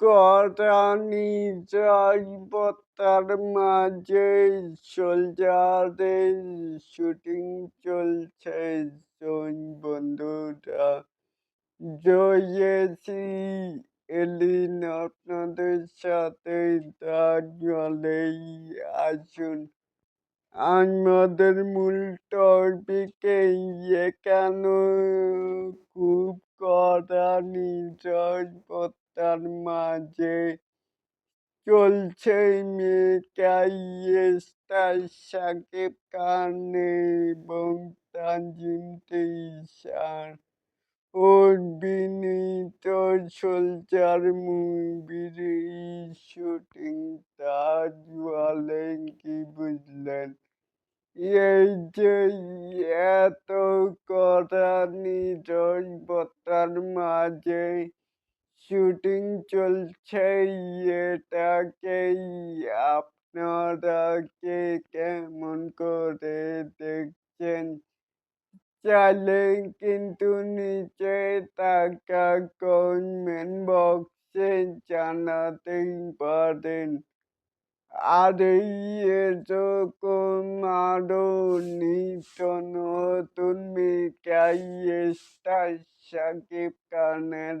করা নিরাপত্তার মাঝে সোলজারের শুটিং চলছে জয় বন্ধুরা। জয়েছি এলিন আপনাদের সাথে তাহলেই আসুন। আমাদের মূল টপিকে কেন? খুব কড়া নিরাপত্তার মাঝে চলছে স্টার সাকিব খান এবং তানজিম তেইশার অভিনীত সোলজার মুভির শুটিং তাজ বলে কি বুঝলেন। এই যে এত কড়া নিরাপত্তার মাঝে শুটিং চলছে এটাকেই আপনারা কে কেমন করে দেখছেন? চাইলে কিন্তু নিচে থাকা কমেন্ট বক্সে জানাতেই পারেন। আর এই এরকম আরও নিত্য নতুন মিকাই স্টার সাকিব খানের